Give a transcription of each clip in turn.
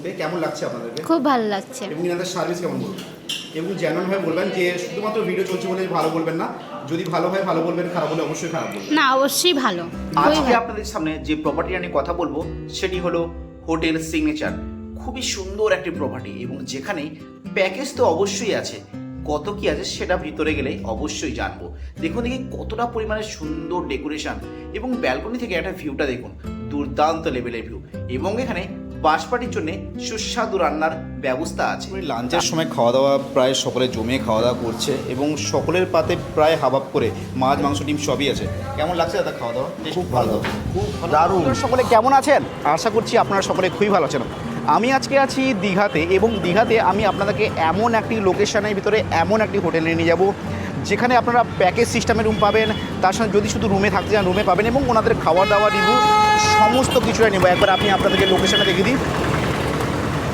মুহূর্তে কেমন লাগছে আপনাদেরকে? খুব ভালো লাগছে। এবং এনাদের সার্ভিস কেমন বলবেন? এবং জেনুইন ভাবে বলবেন যে শুধুমাত্র ভিডিও চলছে বলে ভালো বলবেন না যদি ভালো হয় ভালো বলবেন খারাপ হলে অবশ্যই খারাপ বলবেন। না অবশ্যই ভালো। আজকে আপনাদের সামনে যে প্রপার্টি নিয়ে কথা বলব সেটি হলো হোটেল সিগনেচার খুবই সুন্দর একটি প্রপার্টি এবং যেখানে প্যাকেজ তো অবশ্যই আছে। কত কি আছে সেটা ভিতরে গেলে অবশ্যই জানব। দেখুন দেখি কতটা পরিমাণে সুন্দর ডেকোরেশন এবং ব্যালকনি থেকে একটা ভিউটা দেখুন। দুর্দান্ত লেভেলের ভিউ এবং এখানে বাসপাটির জন্য সুস্বাদু রান্নার ব্যবস্থা আছে। লাঞ্চের সময় খাওয়া দাওয়া প্রায় সকলে জমিয়ে খাওয়া দাওয়া করছে এবং সকলের পাতে প্রায় হাবাব করে মাছ মাংস ডিম সবই আছে। কেমন লাগছে দাদা খাওয়া দাওয়া খুব ভালো। খুব দারুণ। সকলে কেমন আছেন? আশা করছি আপনারা সকলে খুবই ভালো আছেন। আমি আজকে আছি দীঘাতে এবং দীঘাতে আমি আপনাদেরকে এমন একটি লোকেশনের ভিতরে এমন একটি হোটেলে নিয়ে যাব যেখানে আপনারা প্যাকেজ সিস্টেমে রুম পাবেন তার সঙ্গে যদি শুধু রুমে থাকতে চান রুমে পাবেন এবং ওনাদের খাওয়া দাওয়া রিভিউ সমস্ত কিছুটাই নেব। একবার আপনি আপনাদেরকে লোকেশনে দেখে দিই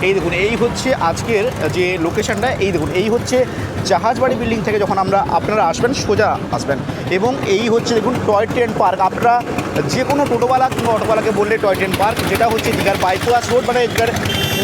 এই দেখুন, এই হচ্ছে আজকের যে লোকেশনটা এই দেখুন, এই হচ্ছে জাহাজবাড়ি বিল্ডিং থেকে যখন আমরা আপনারা আসবেন, সোজা আসবেন। এবং এই হচ্ছে দেখুন টয় ট্রেন পার্ক আপনারা যে কোনো টোটোওয়ালা কিংবা অটোওয়ালাকে বললে টয় ট্রেন পার্ক যেটা হচ্ছে দীঘার বাইপাস রোড মানে দীঘার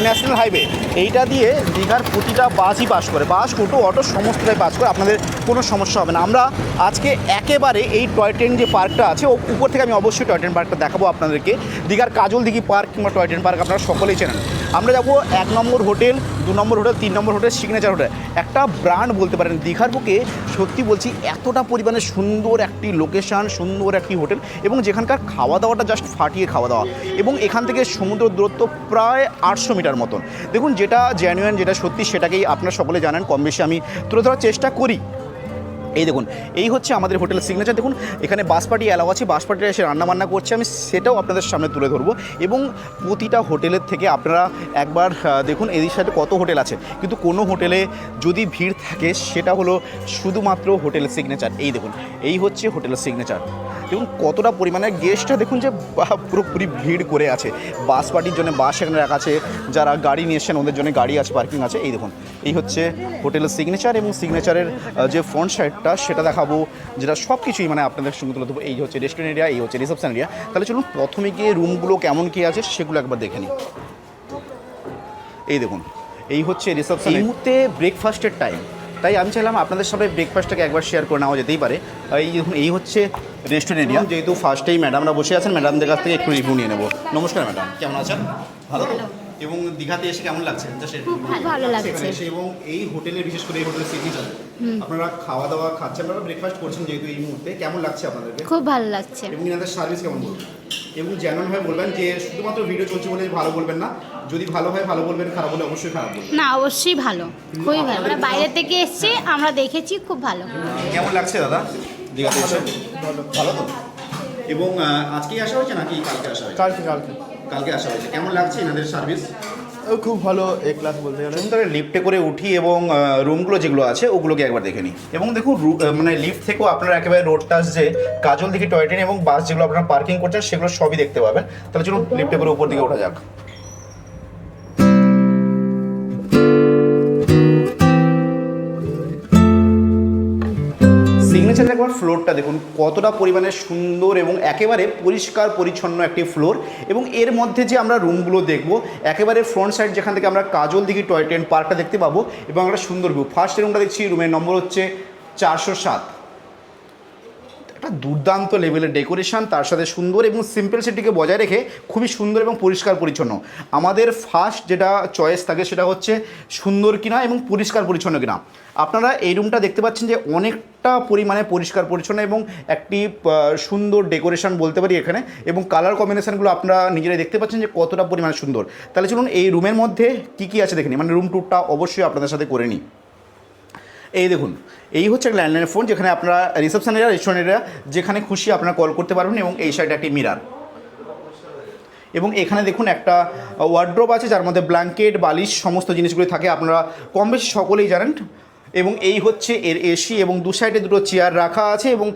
ন্যাশনাল হাইওয়ে এইটা দিয়ে দীঘার প্রতিটা বাসই পাস করে। বাস টোটো অটো সমস্তটাই পাস করে। আপনাদের কোনো সমস্যা হবে না। আমরা আজকে একেবারে এই টয় ট্রেন যে পার্কটা আছে, ও উপর থেকে আমি অবশ্যই টয় ট্রেন পার্কটা দেখাবো আপনাদেরকে। দীঘার কাজল দিঘি পার্ক কিংবা টয় ট্রেন পার্ক আপনারা সকলেই চেনেন। আমরা যাব এক নম্বর হোটেল, দু নম্বর হোটেল, তিন নম্বর হোটেল সিগনেচার হোটেল। একটা ব্র্যান্ড বলতে পারেন, দীঘার বুকে সত্যি বলছি এতটা পরিমাণে সুন্দর একটি লোকেশান সুন্দর একটি হোটেল এবং যেখানকার খাওয়া দাওয়াটা জাস্ট ফাটিয়ে খাওয়া দাওয়া এবং এখান থেকে সমুদ্র দূরত্ব প্রায় আটশো মিটার মতন। দেখুন, যেটা জেনুইন যেটা সত্যি সেটাকেই আপনারা সকলে জানেন কম বেশি আমি তুলে ধরার চেষ্টা করি। এই দেখুন, এই হচ্ছে আমাদের হোটেল সিগনেচার দেখুন, এখানে বাস পার্টি অ্যালাও আছে, বাস পার্টিরা এসে রান্নাবান্না করছে, আমি সেটাও আপনাদের সামনে তুলে ধরবো। এবং প্রতিটা হোটেলের থেকে আপনারা একবার দেখুন এই সাথে কত হোটেল আছে। কিন্তু কোনো হোটেলে যদি ভিড় থাকে, সেটা হলো শুধুমাত্র হোটেল সিগনেচার এই দেখুন, এই হচ্ছে হোটেলের সিগনেচার দেখুন, কতটা পরিমাণে গেস্টটা দেখুন যে পুরোপুরি ভিড় করে আছে। বাস পার্টির জন্য বাস এখানে রাখা আছে, যারা গাড়ি নিয়ে এসছেন, ওদের জন্য গাড়ি আছে পার্কিং আছে। এই দেখুন, এই হচ্ছে হোটেলের সিগনেচার এবং সিগনেচারের যে ফ্রন্ট সাইডটা সেটা দেখাবো যেটা সব কিছুই মানে আপনাদের সঙ্গে তুলে দেবো এই হচ্ছে রেস্টুরেন্ট এরিয়া এই হচ্ছে রিসেপশন এরিয়া তাহলে চলুন প্রথমে গিয়ে রুমগুলো কেমন কী আছে সেগুলো একবার দেখে নিই। এই দেখুন এই হচ্ছে রিসেপশন এই মুহূর্তে ব্রেকফাস্টের টাইম তাই আমি চাইলাম আপনাদের সাথে ব্রেকফাস্টটাকে একবার শেয়ার করে নেওয়া যেতেই পারে। এই দেখুন এই হচ্ছে রেস্টুরেন্ট এরিয়া যেহেতু ফার্স্টেই ম্যাডামরা বসে আছেন ম্যাডামদের কাছ থেকে একটু রিভিউ নিয়ে নেব। নমস্কার ম্যাডাম কেমন আছেন? ভালো? এবং দীঘাতে এসে কেমন লাগছে? খুব ভালো লাগছে। এবং এই হোটেলের বিশেষ করে এই হোটেলের সিগনেচার আপনারা খাওয়া দাওয়া খাচ্ছেন আপনারা ব্রেকফাস্ট করছেন যেহেতু এই মুহূর্তে কেমন লাগছে আপনাদেরকে? খুব ভালো লাগছে। এবং এনাদের সার্ভিস কেমন বলবেন? এবং জেনুইন ভাবে বলবেন যে শুধুমাত্র ভিডিও চলছে বলে ভালো বলবেন না যদি ভালো হয় ভালো বলবেন খারাপ হলে অবশ্যই খারাপ বলবেন। না অবশ্যই ভালো। খুবই ভালো। আমরা বাইরে থেকে এসেছি আমরা দেখেছি খুব ভালো। কেমন লাগছে দাদা? দীঘাতে এসে? ভালো তো? এবং আজকেই আসা হয়েছে নাকি কালকে আসা হয়েছে? কালকে কালকে। কালকে আসা হয়েছে। কেমন লাগছে এনাদের সার্ভিস খুব ভালো এ ক্লাস বলতে গেলে। তাহলে লিফটে করে উঠি এবং রুমগুলো যেগুলো আছে ওগুলোকে একবার দেখে নিই। এবং দেখুন মানে লিফট থেকেও আপনারা একেবারে রোড টাচ যে কাজল দিকে টয় ট্রেন এবং বাস যেগুলো আপনারা পার্কিং করছেন, সেগুলো সবই দেখতে পাবেন। তাহলে চলুন লিফটে করে উপর দিকে ওঠা যাক। একবার ফ্লোরটা দেখুন, কতটা পরিমাণে সুন্দর এবং একেবারে পরিষ্কার পরিচ্ছন্ন একটি ফ্লোর এবং এর মধ্যে যে আমরা রুমগুলো দেখব, একেবারে ফ্রন্ট সাইড যেখান থেকে আমরা কাজল দিঘি টয় ট্রেন পার্কটা দেখতে পাবো এবং একটা সুন্দর ভিউ ফার্স্ট রুমটা দেখছি রুমের নম্বর হচ্ছে চারশো সাত। একটা দুর্দান্ত লেভেলের ডেকোরেশন তার সাথে সুন্দর এবং সিম্পল সিম্পলসিটিকে বজায় রেখে খুবই সুন্দর এবং পরিষ্কার পরিচ্ছন্ন। আমাদের ফার্স্ট যেটা চয়েস থাকে সেটা হচ্ছে সুন্দর কিনা এবং পরিষ্কার পরিচ্ছন্ন কিনা। আপনারা এই রুমটা দেখতে পাচ্ছেন যে অনেকটা পরিমাণে পরিষ্কার পরিচ্ছন্ন এবং একটি সুন্দর ডেকোরেশন বলতে পারি এখানে এবং কালার কম্বিনেশনগুলো আপনারা নিজেরাই দেখতে পাচ্ছেন যে কতটা পরিমাণে সুন্দর। তাহলে চলুন এই রুমের মধ্যে কী কী আছে দেখে নিই। মানে রুম ট্যুরটা অবশ্যই আপনাদের সাথে করে নিই। এই দেখুন, এই হচ্ছে একটা ল্যান্ডলাইন ফোন যেখানে আপনারা রিসেপশনের রেস্টুরেন্টেরা যেখানে খুশি আপনারা কল করতে পারবেন এবং এই সাইডে একটি মিরার এবং এখানে দেখুন একটা ওয়ার্ড্রোব আছে যার মধ্যে ব্ল্যাঙ্কেট বালিশ, সমস্ত জিনিসগুলি থাকে। আপনারা কম বেশি সকলেই জানেন এবং এই হচ্ছে এর এসি এবং দু সাইডে দুটো চেয়ার রাখা আছে এবং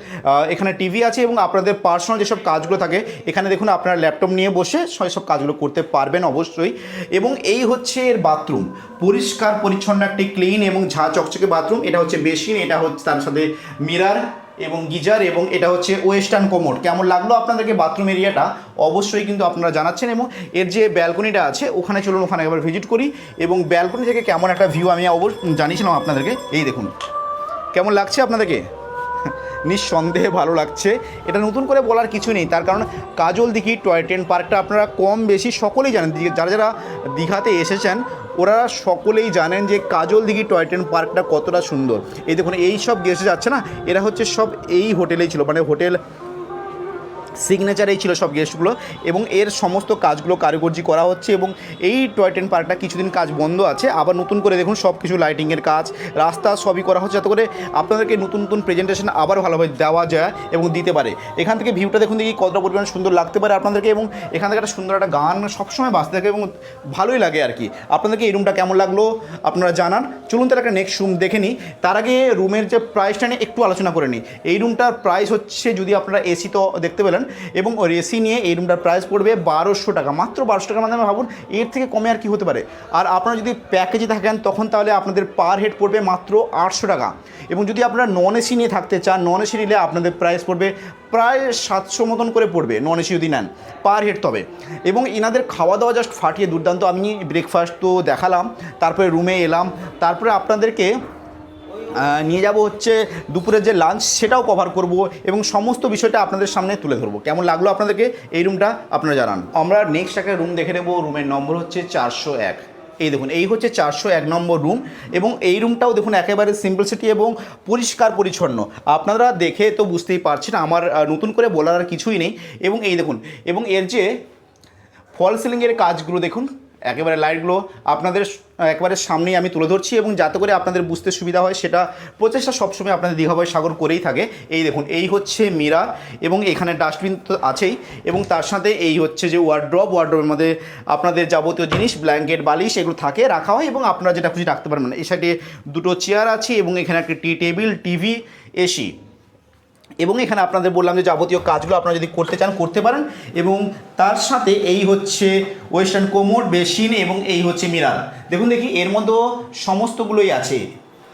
এখানে টিভি আছে এবং আপনাদের পার্সোনাল যেসব কাজগুলো থাকে, এখানে দেখুন আপনারা ল্যাপটপ নিয়ে বসে সব কাজগুলো করতে পারবেন অবশ্যই। এবং এই হচ্ছে এর বাথরুম পরিষ্কার, পরিচ্ছন্ন একটি ক্লিন এবং ঝা চকচকে বাথরুম এটা হচ্ছে বেসিন, এটা হচ্ছে তার সাথে মিরার এবং গিজার এবং এটা হচ্ছে ওয়েস্টার্ন কোমোড। কেমন লাগল আপনাদেরকে বাথরুম এরিয়াটা অবশ্যই কিন্তু আপনারা জানাচ্ছেন এবং এর যে ব্যালকনিটা আছে, ওখানে চলুন ওখানে একবার ভিজিট করি এবং ব্যালকনি থেকে কেমন একটা ভিউ আমি অবশ্য জানিয়েছিলাম আপনাদেরকে। এই দেখুন। কেমন লাগছে আপনাদেরকে? নিঃসন্দেহে ভালো লাগছে। এটা নতুন করে বলার কিছু নেই। তার কারণ কাজল দিঘি টয় ট্রেন পার্কটা আপনারা কম বেশি সকলেই জানেন। যারা যারা দীঘাতে এসেছেন, ওরা সকলেই জানেন যে কাজল দিঘি টয় ট্রেন পার্কটা কতটা সুন্দর। এই দেখুন, এই সব গেস্ট যাচ্ছে না, এরা হচ্ছে সব এই হোটেলেই ছিল। মানে হোটেল সিগনেচারেই ছিল সব গেস্টগুলো এবং এর সমস্ত কাজগুলো কারিগর্জি করা হচ্ছে এবং এই টয় ট্রেন পার্কটা কিছুদিন কাজ বন্ধ আছে। আবার নতুন করে দেখুন সব কিছু লাইটিংয়ের কাজ, রাস্তা সবই করা হচ্ছে যাতে করে আপনাদেরকে নতুন নতুন প্রেজেন্টেশন আবার ভালোভাবে দেওয়া যায় এবং দিতে পারে। এখান থেকে ভিউটা দেখুন দেখি কতটা পরিমাণ সুন্দর লাগতে পারে আপনাদেরকে এবং এখান থেকে একটা সুন্দর একটা গান সবসময় বাঁচতে থাকে এবং ভালোই লাগে আর কি। আপনাদেরকে এই রুমটা কেমন লাগল আপনারা জানান। চলুন তার একটা নেক্সট রুম দেখে নিই। তার আগে রুমের যে প্রাইসটা নিয়ে একটু আলোচনা করে নিই। এই রুমটার প্রাইস হচ্ছে যদি আপনারা এসি তো দেখতে পেলেন এবং ওর এসি নিয়ে এই রুমটার প্রাইস পড়বে বারোশো টাকা। মাত্র বারোশো টাকার মাধ্যমে ভাবুন, এর থেকে কমে আর কি হতে পারে। আর আপনারা যদি প্যাকেজে থাকেন, তখন তাহলে আপনাদের পার হেড পড়বে মাত্র আটশো টাকা। এবং যদি আপনারা নন এসি নিয়ে থাকতে চান নন এসি নিলে আপনাদের প্রাইস পড়বে প্রায় সাতশো মতন করে পড়বে নন এসি যদি নেন পার হেড তবে। এবং এনাদের খাওয়া দাওয়া জাস্ট ফাটিয়ে দুর্দান্ত, আমি ব্রেকফাস্ট তো দেখালাম, তারপরে রুমে এলাম, তারপরে আপনাদেরকে নিয়ে যাব হচ্ছে দুপুরের যে লাঞ্চ সেটাও কভার করব এবং সমস্ত বিষয়টা আপনাদের সামনে তুলে ধরবো। কেমন লাগল আপনাদেরকে? এই রুমটা আপনারা জানান। আমরা নেক্সট একটা রুম দেখে নেব। রুমের নম্বর হচ্ছে চারশো এক। এই দেখুন, এই হচ্ছে চারশো এক নম্বর রুম এবং এই রুমটাও দেখুন একেবারে সিম্পলসিটি এবং পরিষ্কার পরিচ্ছন্ন। আপনারা দেখে তো বুঝতেই পারছেন, আমার নতুন করে বলার আর কিছুই নেই। এবং এই দেখুন, এবং এর যে ফল সিলিংয়ের কাজগুলো দেখুন একেবারে লাইটগুলো আপনাদের একেবারে সামনেই আমি তুলে ধরছি এবং যাতে করে আপনাদের বুঝতে সুবিধা হয় সেটা প্রচেষ্টা সবসময় আপনাদের দীঘাভয় সাগর করেই থাকে। এই দেখুন, এই হচ্ছে মিরা এবং এখানে ডাস্টবিন তো আছেই এবং তার সাথে এই হচ্ছে যে ওয়ার্ড্রপ ওয়ার্ড্রপের মধ্যে আপনাদের যাবতীয় জিনিস ব্ল্যাঙ্কেট বালিশ এগুলো থাকে, রাখা হয় এবং আপনারা যেটা খুশি রাখতে পারবেন এই সাইডে দুটো চেয়ার আছে এবং এখানে একটা টি টেবিল টিভি এসি এবং এখানে আপনাদের বললাম যে যাবতীয় কাজগুলো আপনারা যদি করতে চান, করতে পারেন। এবং তার সাথে এই হচ্ছে ওয়েস্টার্ন কোমোড বেসিন এবং এই হচ্ছে মিরার দেখুন দেখি, এর মধ্যেও সমস্তগুলোই আছে।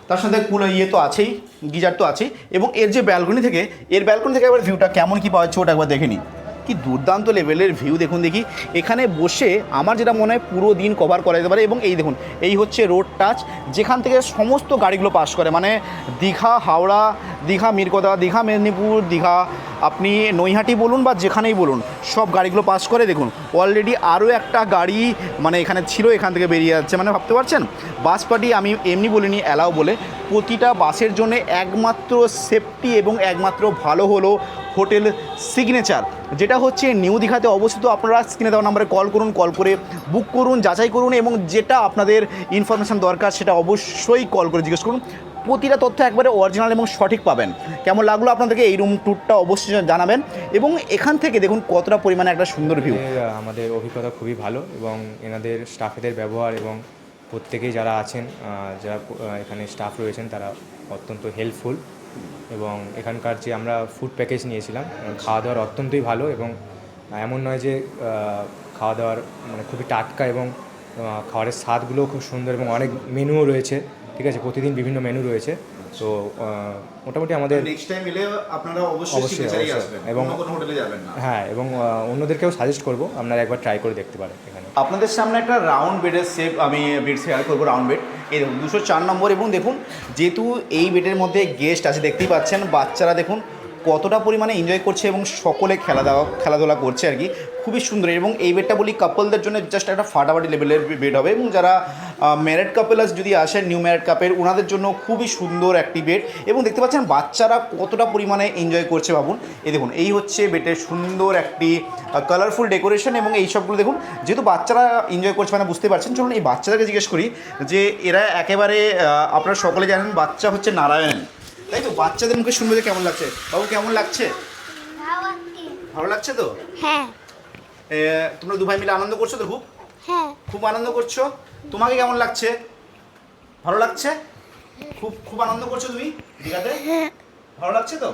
তার সাথে কোনো ইয়ে তো আছেই, গিজার তো আছেই। এবং এর যে ব্যালকনি থেকে, এর ব্যালকনি থেকে একবার ভিউটা কেমন কী পাওয়া যাচ্ছে ওটা একবার দেখে নিই কি দুর্দান্ত লেভেলের ভিউ দেখুন দেখি। এখানে বসে আমার যেটা মনে হয় পুরো দিন কভার করা যেতে পারে এবং এই দেখুন, এই হচ্ছে রোড টাচ যেখান থেকে সমস্ত গাড়িগুলো পাস করে। মানে দীঘা, হাওড়া, দীঘা, মিরকদা, দীঘা, মেদিনীপুর, দীঘা, আপনি নৈহাটি বলুন বা যেখানেই বলুন, সব গাড়িগুলো পাস করে দেখুন। অলরেডি আরও একটা গাড়ি মানে এখানে ছিল, এখান থেকে বেরিয়ে যাচ্ছে। মানে ভাবতে পারছেন? বাস পার্টি আমি এমনি বলিনি অ্যালাও বলে। প্রতিটা বাসের জন্য একমাত্র সেফটি এবং একমাত্র ভালো হলো হোটেল সিগনেচার, যেটা হচ্ছে নিউ দীঘাতে অবস্থিত। আপনারা স্ক্রিনে দেওয়া নাম্বারে কল করুন কল করে বুক করুন, যাচাই করুন, এবং যেটা আপনাদের ইনফরমেশান দরকার সেটা অবশ্যই কল করে জিজ্ঞেস করুন। প্রতিটা তথ্য একবারে অরিজিনাল এবং সঠিক পাবেন। কেমন লাগল আপনাদেরকে? এই রুম ট্যুরটা অবশ্যই জানাবেন। এবং এখান থেকে দেখুন কতটা পরিমাণে একটা সুন্দর ভিউ আমাদের অভিজ্ঞতা খুবই ভালো এবং এনাদের স্টাফেদের ব্যবহার এবং প্রত্যেকেই যারা আছেন যারা এখানে স্টাফ রয়েছেন, তারা অত্যন্ত হেল্পফুল এবং এখানকার যে আমরা ফুড প্যাকেজ নিয়েছিলাম খাওয়া দাওয়ার অত্যন্তই ভালো এবং এমন নয় যে খাওয়া দাওয়ার মানে খুবই টাটকা এবং খাবারের স্বাদগুলোও খুব সুন্দর এবং অনেক মেনুও রয়েছে। ঠিক আছে প্রতিদিন বিভিন্ন মেনু রয়েছে। তো মোটামুটি আমাদের নেক্সট টাইম এলে আপনারা অবশ্যই আসবেন। এবং- কোনো হোটেলে যাবেন না। হ্যাঁ এবং অন্যদেরকেও সাজেস্ট করব আপনারা একবার ট্রাই করে দেখতে পারেন এখানে। আপনাদের সামনে একটা রাউন্ড বেডের সেপ আমি বেড শেয়ার করব রাউন্ড বেড এই দেখুন দুশো চার নম্বর এবং দেখুন যেহেতু এই বেডের মধ্যে গেস্ট আছে দেখতেই পাচ্ছেন বাচ্চারা দেখুন কতটা পরিমাণে এনজয় করছে এবং সকলে খেলা দাওয়া খেলাধুলা করছে আর কি। খুবই সুন্দর এবং এই বেডটা বলি কাপলদের জন্য জাস্ট একটা ফাটাফাটি লেভেলের বেড হবে এবং যারা ম্যারেড কাপেলাস যদি আসেন নিউ ম্যারেড কাপের ওনাদের জন্য খুবই সুন্দর একটি বেড এবং দেখতে পাচ্ছেন বাচ্চারা কতটা পরিমাণে এনজয় করছে ভাবুন। এই দেখুন এই হচ্ছে বেডের সুন্দর একটি কালারফুল ডেকোরেশন এবং এই সবগুলো দেখুন যেহেতু বাচ্চারা এনজয় করছে মানে বুঝতে পারছেন চলুন এই বাচ্চাদেরকে জিজ্ঞেস করি যে এরা একেবারে আপনারা সকলে জানেন বাচ্চা হচ্ছে নারায়ণ। তাই তো? বাচ্চাদের মুখে শুনবে যে কেমন লাগছে। বাবু কেমন লাগছে। ভালো লাগছে তো? হ্যাঁ। তোমরা দু ভাই মিলে আনন্দ করছ তো খুব? হ্যাঁ। খুব আনন্দ করছ? তোমাকে কেমন লাগছে? ভালো লাগছে? খুব খুব আনন্দ করছ তুমি দীঘাতে? ভালো লাগছে তো?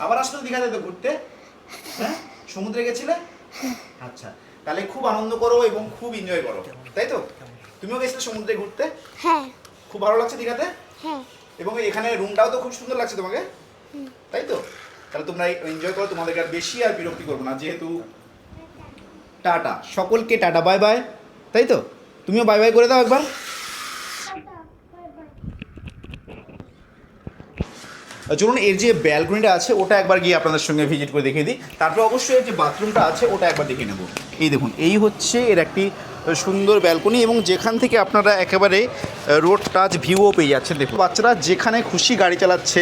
আবার আসলে দীঘাতে তো ঘুরতে? হ্যাঁ? সমুদ্রে গেছিলে? আচ্ছা তাহলে খুব আনন্দ করো এবং খুব এনজয় করো তাই তো? তুমিও গেছিলে সমুদ্রে ঘুরতে? হ্যাঁ। খুব ভালো লাগছে দীঘাতে? হ্যাঁ। এবং এখানে রুমটাও তো খুব সুন্দর লাগছে তোমাকে? তাই তো? তাহলে তোমরা এনজয় করো তোমাদেরকে আর বেশি আর বিরক্তি করব না যেহেতু টাটা। সকলকে টাটা, বাই বাই। তাই তো? তুমিও বাই বাই করে দাও একবার। চলুন, এর যে ব্যালকনিটা আছে, ওটা একবার গিয়ে আপনাদের সঙ্গে ভিজিট করে দেখিয়ে দিই। তারপর অবশ্যই যে বাথরুমটা আছে, ওটা একবার দেখে নেব। এই দেখুন, এই হচ্ছে এর একটি সুন্দর ব্যালকনি এবং যেখান থেকে আপনারা একেবারে রোড টাচ ভিউও পেয়ে যাচ্ছেন। দেখুন, বাচ্চারা যেখানে খুশি গাড়ি চালাচ্ছে,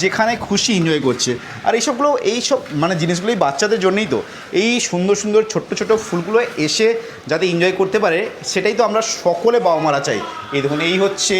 যেখানে খুশি এনজয় করছে। আর এইসবগুলো, এইসব মানে জিনিসগুলোই বাচ্চাদের জন্যই তো। এই সুন্দর সুন্দর ছোট্ট ছোট ফুলগুলো এসে যাতে এনজয় করতে পারে, সেটাই তো আমরা সকলে বাবা মারা চাই। এই দেখুন, এই হচ্ছে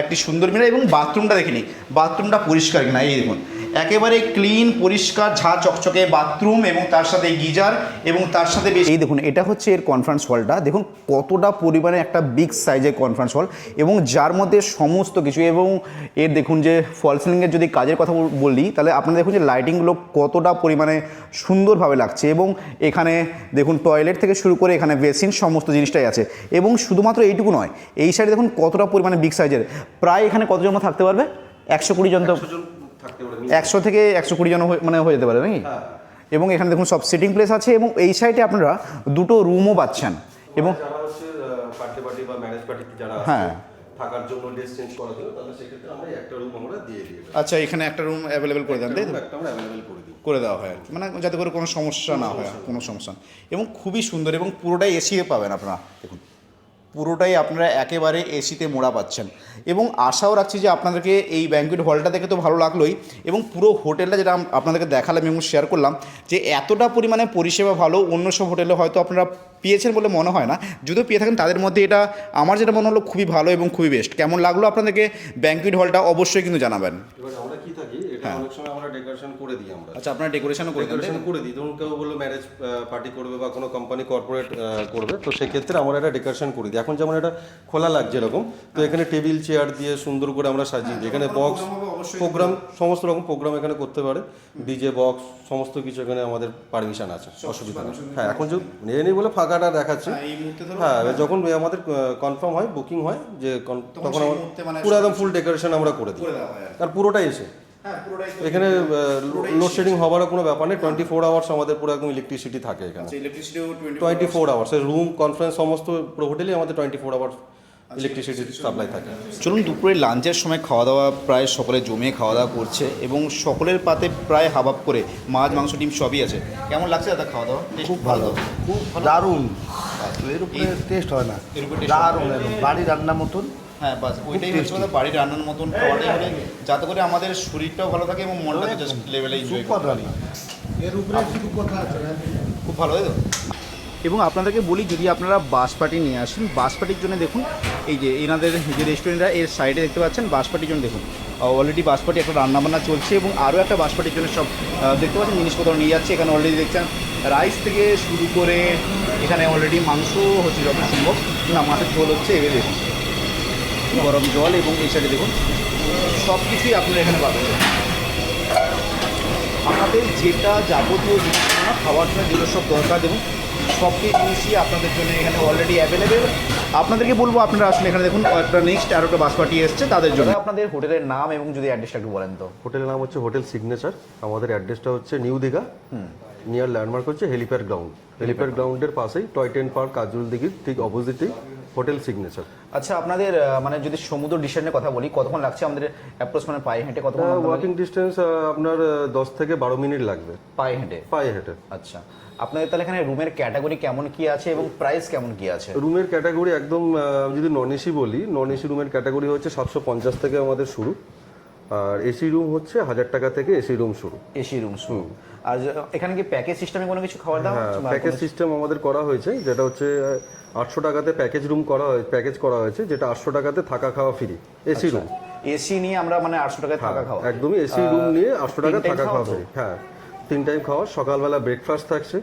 একটি সুন্দর মিনার এবং বাথরুমটা দেখে নিই। বাথরুমটা পরিষ্কার কিনা, এই দেখুন। একেবারে ক্লিন পরিষ্কার ঝা চকচকে বাথরুম এবং তার সাথে গিজার এবং তার সাথে এই দেখুন এটা হচ্ছে এর কনফারেন্স হলটা দেখুন কতটা পরিমাণে একটা বিগ সাইজের কনফারেন্স হল এবং যার মধ্যে সমস্ত কিছু এবং এর দেখুন যে ফল সিলিংয়ের যদি কাজের কথা বল- তাহলে আপনারা দেখুন যে লাইটিংগুলো কতটা পরিমাণে সুন্দরভাবে লাগছে এবং এখানে দেখুন টয়লেট থেকে শুরু করে এখানে বেসিন সমস্ত জিনিসটাই আছে এবং শুধুমাত্র এইটুকু নয় এই সাইডে দেখুন কতটা পরিমাণে বিগ সাইজের প্রায় এখানে কতজন থাকতে পারবে? একশো কুড়ি জন তো একশো থেকে একশো কুড়ি জন মানে হয়ে যেতে পারে নাকি? এবং এখানে দেখুন সব সিটিং প্লেস আছে এবং এই সাইডে আপনারা দুটো রুমও পাচ্ছেন। এবং যারা পার্টি পার্টি বা ম্যারেজ পার্টি যারা হ্যাঁ। থাকার জন্য ড্রেস চেঞ্জ করার জন্য তাহলে সেক্ষেত্রে আমরা একটা রুম আমরা দিয়ে দিই আচ্ছা এখানে একটা রুম অ্যাভেলেবেল করে দেন তাই তো? একটা আমরা অ্যাভেলেবেল করে দিই। করে দেওয়া হয় মানে যাতে করে কোনো সমস্যা না হয় কোনো সমস্যা এবং খুবই সুন্দর এবং পুরোটাই এসি পাবেন আপনারা। দেখুন পুরোটাই আপনারা একেবারে এসিতে মোড়া পাচ্ছেন। এবং আশাও রাখছি যে আপনাদেরকে এই ব্যাঙ্কুয়েট হলটা দেখে তো ভালো লাগলোই। এবং পুরো হোটেলটা যেটা আপনাদেরকে দেখালাম এবং শেয়ার করলাম, যে এতটা পরিমাণে পরিষেবা ভালো, অন্য সব হোটেলে হয়তো আপনারা পেয়েছেন বলে মনে হয় না। যদিও পেয়ে থাকেন, তাদের মধ্যে এটা আমার যেটা মনে হলো খুবই ভালো এবং খুবই বেস্ট কেমন লাগল আপনাদেরকে ব্যাঙ্কুয়েট হলটা অবশ্যই কিন্তু জানাবেন। এবার আমরা কি থাকি? অনেক সময় আমরা ডেকোরেশন করে দিই আমরা। আচ্ছা আপনারা ডেকোরেশনও করে? ডেকোরেশন করে দিই। ধরুন কেউ বলল ম্যারেজ পার্টি করবে বা কোনো কোম্পানি কর্পোরেট করবে তো সেক্ষেত্রে আমরা এটা ডেকোরেশন করে দিই। এখন যেমন এটা খোলা লাগছে এরকম তো এখানে টেবিল চেয়ার দিয়ে সুন্দর করে আমরা সাজিয়ে দিই। এখানে বক্স প্রোগ্রাম সমস্ত রকম প্রোগ্রাম এখানে করতে পারে। ডিজে বক্স সমস্ত কিছু এখানে আমাদের পারমিশন আছে অসুবিধা নেই। হ্যাঁ এখন যে নিয়ে নিই বলে ফাঁকাটা দেখাচ্ছে। এই মুহূর্তে ধরো হ্যাঁ এবার যখন আমাদের কনফার্ম হয় বুকিং হয় যে তখন আমরা পুরো একদম ফুল ডেকোরেশন আমরা করে দিই। হয় আর পুরোটাই এসে। হ্যাঁ এখানে লোডশেডিং হওয়ারও কোনো ব্যাপার নেই। টোয়েন্টি ফোর আওয়ার্স আমাদের পুরো একদম ইলেকট্রিসিটি থাকে এখানে। আচ্ছা twenty four hours room conference সমস্ত পুরো হোটেলে আমাদের twenty four hours electricity supply থাকে। চলুন দুপুরে লাঞ্চের সময় খাওয়া দাওয়া প্রায় সকলে জমিয়ে খাওয়া দাওয়া করছে এবং সকলের পাতে প্রায় হাবাব করে মাছ মাংস ডিম সবই আছে। কেমন লাগছে দাদা খাওয়া দাওয়া? খুব ভালো। খুব দারুণ। এর উপরে টেস্ট হয় না। দারুণ বাড়ি রান্না মতন। হ্যাঁ বাস ওইটাই হচ্ছে কথা বাড়ির রান্নার মতন খাওয়াটাই হলে যাতে করে আমাদের শরীরটাও ভালো থাকে এবং মনটা জাস্ট লেভেলে এনজয় সুপার রান্না খুব ভালো তো? এবং আপনাদেরকে বলি যদি আপনারা বাস পার্টি নিয়ে আসেন বাস পার্টির জন্য দেখুন এই যে এনাদের যে রেস্টুরেন্টটা এর সাইডে দেখতে পাচ্ছেন বাস পার্টির জন্য দেখুন। অলরেডি বাস পার্টি একটা রান্নাবান্না চলছে এবং আরও একটা বাস পার্টির জন্য সব দেখতে পাচ্ছেন জিনিসপত্র নিয়ে যাচ্ছে। এখানে অলরেডি দেখছেন রাইস থেকে শুরু করে এখানে অলরেডি মাংস হচ্ছে যত সম্ভব। না মাছের ঝোল হচ্ছে এবার দেখুন। গরম জল এবং এই সাইডে দেখুন সব কিছুই আপনারা এখানে পাবেন। আমাদের যেটা যাবতীয় জিনিস না খাওয়ার জন্য যেগুলো সব দরকার দেখুন সব কিছু জিনিসই আপনাদের জন্য এখানে অলরেডি অ্যাভেলেবেল আপনাদেরকে বলব আপনারা আসলে এখানে দেখুন একটা নেক্সট আরও একটা বাস পার্টি এসছে তাদের জন্য। আপনাদের হোটেলের নাম এবং যদি অ্যাড্রেসটা একটু বলেন তো। হোটেলের নাম হচ্ছে হোটেল সিগনেচার। আমাদের অ্যাড্রেসটা হচ্ছে নিউ দীঘা। নিয়ার ল্যান্ডমার্ক হচ্ছে হেলিপ্যাড গ্রাউন্ড। হেলিপ্যাড গ্রাউন্ডের পাশেই টয় ট্রেন পার্ক কাজুল দিঘির ঠিক অপোজিটেই হোটেল সিগনেচার। আচ্ছা আপনাদের মানে যদি সমুদ্র ডিস্টেন্সের কথা বলি কতক্ষণ লাগছে আমাদের অ্যাপ্রোচ মানে পায়ে হেঁটে? কতক্ষণ ওয়াকিং ডিস্টেন্স আপনার দশ থেকে বারো মিনিট লাগবে। পায়ে হেঁটে? পায়ে হেঁটে। আচ্ছা আপনাদের তাহলে এখানে রুমের ক্যাটাগরি কেমন কি আছে এবং প্রাইস কেমন কি আছে? রুমের ক্যাটাগরি একদম যদি নন এসি বলি নন এসি রুমের ক্যাটাগরি হচ্ছে সাতশো পঞ্চাশ থেকে আমাদের শুরু। আর এসি রুম হচ্ছে হাজার টাকা থেকে এসি রুম শুরু। এসি রুম শুরু। আর এখানে কি প্যাকেজ সিস্টেমে কোনো কিছু খাবার দাওয়া হ্যাঁ প্যাকেজ সিস্টেম আমাদের করা হয়েছে যেটা হচ্ছে আটশো টাকাতে প্যাকেজ রুম করা হয়েছে প্যাকেজ করা হয়েছে যেটা আটশো টাকাতে থাকা খাওয়া ফ্রি এসি রুম এসি নিয়ে আমরা মানে আটশো টাকায় থাকা খাওয়া। একদমই এসি রুম নিয়ে আটশো টাকা থাকা খাওয়া খাওয়া ফ্রি হ্যাঁ। তিন টাইম খাওয়া সকালবেলা ব্রেকফাস্ট থাকছে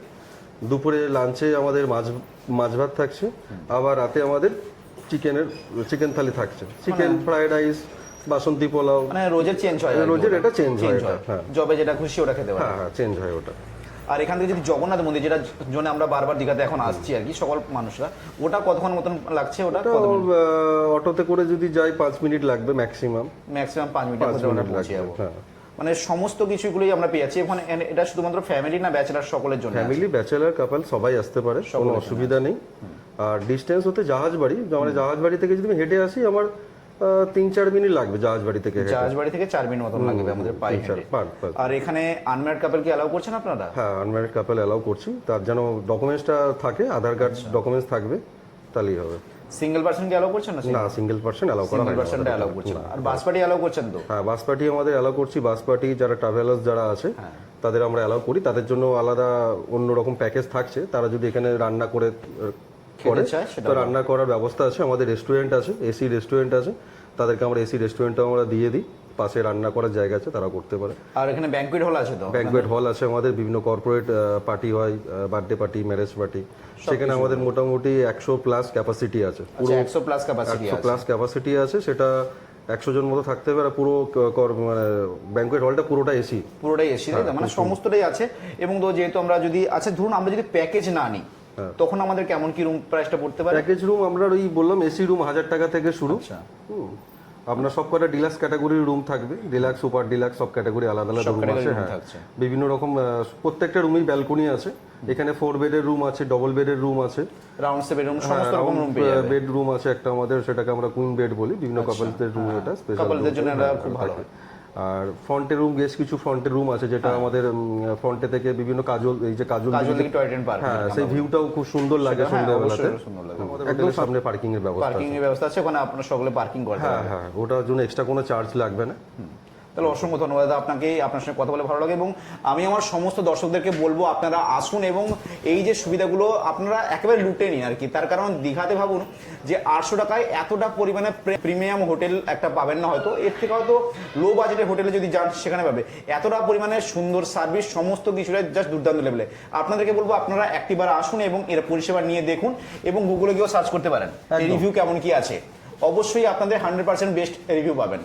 দুপুরে লাঞ্চে আমাদের মাছ মাছ ভাত থাকছে আবার রাতে আমাদের চিকেনের চিকেন থালি থাকছে। চিকেন ফ্রাইড রাইস বাসন্তী পোলাও। মানে রোজের চেঞ্জ হয় রোজের এটা change হয় হ্যাঁ। জবে যেটা খুশি ওটা খেতে পারে। হ্যাঁ হ্যাঁ চেঞ্জ হয় ওটা। আর এখান থেকে যদি জগন্নাথ মন্দির যেটা জন্য আমরা বারবার দীঘাতে এখন আসছি আর কি সকল মানুষরা ওটা কতক্ষণ মতন লাগছে ওটা? অটোতে করে যদি যাই পাঁচ মিনিট লাগবে ম্যাক্সিমাম ম্যাক্সিমাম পাঁচ মিনিট পৌঁছে যাব। হ্যাঁ। মানে সমস্ত কিছুগুলোই আমরা পেয়েছি। ওখানে এটা শুধুমাত্র ফ্যামিলি না ব্যাচেলার সকলের জন্য ফ্যামিলি ব্যাচেলার কাপল সবাই আসতে পারে কোনো অসুবিধা নেই। আর ডিস্টেন্স হতে জাহাজ বাড়ি মানে জাহাজ বাড়ি থেকে যদি আমি হেঁটে আসি আমার তিন চার মিনিট লাগবে জাহাজ বাড়ি থেকে। জাহাজবাড়ি থেকে চার মিনিট মতন লাগবে আমাদের পার। আর এখানে আনম্যারিড কাপল কি অ্যালাউ করছেন আপনারা? হ্যাঁ আনম্যারিড কাপল অ্যালাউ করছি। তার যেন ডকুমেন্টসটা থাকে আধার কার্ড আচ্ছা। ডকুমেন্টস থাকবে তাহলেই হবে। সিঙ্গেল পার্সন কি অ্যালাউ করছেন না না সিঙ্গেল পার্সন অ্যালাউ করা সিঙ্গেল পার্সনটা অ্যালাউ করছেন। আর বাস পার্টি অ্যালাউ করছেন তো? হ্যাঁ বাস পার্টি আমাদের অ্যালাউ করছি। বাস পার্টি যারা ট্রাভেলার্স যারা আছে হ্যাঁ। তাদের আমরা অ্যালাউ করি। তাদের জন্য আলাদা অন্যরকম প্যাকেজ থাকছে। তারা যদি এখানে রান্না করে করে সেটা তো রান্না করার ব্যবস্থা আছে আমাদের রেস্টুরেন্ট আছে এসি রেস্টুরেন্ট আছে তাদেরকে আমরা এসি রেস্টুরেন্টটাও আমরা দিয়ে দিই পাশে রান্না করার জায়গা আছে তারা করতে পারে। আর এখানে ব্যাংকুয়েট হল আছে তো? ব্যাঙ্কোয়েট হল আছে আমাদের বিভিন্ন কর্পোরেট পার্টি হয় বার্থডে পার্টি ম্যারেজ পার্টি সেখানে আমাদের মোটামুটি একশো প্লাস ক্যাপাসিটি আছে আচ্ছা একশো প্লাস ক্যাপাসিটি একশো আছে। প্লাস ক্যাপাসিটি আছে সেটা একশো জন মতো থাকতে পারে পুরো ক- মানে ব্যাঙ্কোয়েট হলটা পুরোটা এসি পুরোটাই এসি মানে সমস্তটাই আছে এবং তো যেহেতু আমরা যদি আচ্ছা ধরুন আমরা যদি প্যাকেজ না নিই হ্যাঁ। তখন আমাদের কেমন কি রুম প্রাইসটা পড়তে পারে? প্যাকেজ রুম আমরা ওই বললাম এসি রুম হাজার টাকা থেকে শুরু। আচ্ছা। আপনার সব কটা ডিলাক্স ক্যাটাগরির রুম থাকবে। ডিলাক্স সুপার ডিলাক্স সব ক্যাটাগরি আলাদা আলাদা রুম আছে হ্যাঁ। বিভিন্ন রকম প্রত্যেকটা রুমেই ব্যালকনি আছে। এখানে ফোর বেডের রুম আছে ডবল বেডের রুম আছে। রাউন্ড সেভেন রুম হ্যাঁ, সমস্ত রকম রুম পেয়ে যাবে। বেডরুম আছে একটা আমাদের সেটাকে আমরা কুইন বেড বলি। বিভিন্ন কাপলসদের রুম এটা স্পেশাল কাপলদের জন্য এটা খুব ভালো। হয়। আর ফ্রন্টের রুম বেশ কিছু ফ্রন্টের রুম আছে যেটা আমাদের ফ্রন্টে থেকে বিভিন্ন কাজল এই যে কাজল কাজল থেকে টয় পার্ক হ্যাঁ সেই ভিউটাও খুব সুন্দর লাগে হ্যাঁ, সন্ধ্যাবেলাতে। সুন্দর লাগে। একদম সামনে পার্কিং এর ব্যবস্থা পার্কিং এর ব্যবস্থা আছে ওখানে আপনারা সকলে পার্কিং করতে হ্যাঁ হ্যাঁ ওটার জন্য এক্সট্রা কোনো চার্জ লাগবে না। তাহলে অসংখ্য ধন্যবাদ আপনাকে আপনার সঙ্গে কথা বলে ভালো লাগে এবং আমি আমার সমস্ত দর্শকদেরকে বলব আপনারা আসুন এবং এই যে সুবিধাগুলো আপনারা একেবারে লুটে নিন আর কি। তার কারণ দীঘাতে ভাবুন যে আটশো টাকায় এতটা পরিমাণে প্রিমিয়াম হোটেল একটা পাবেন না হয়তো। এর থেকে হয়তো লো বাজেটের হোটেলে যদি যান সেখানে পাবে। এতটা পরিমাণে সুন্দর সার্ভিস সমস্ত কিছুটা জাস্ট দুর্দান্ত লেভেলে আপনাদেরকে বলব আপনারা একটিবার আসুন এবং এর পরিষেবা নিয়ে দেখুন এবং গুগলে গিয়েও সার্চ করতে পারেন। রিভিউ কেমন কি আছে? অবশ্যই আপনাদের হান্ড্রেড পার্সেন্ট বেস্ট রিভিউ পাবেন।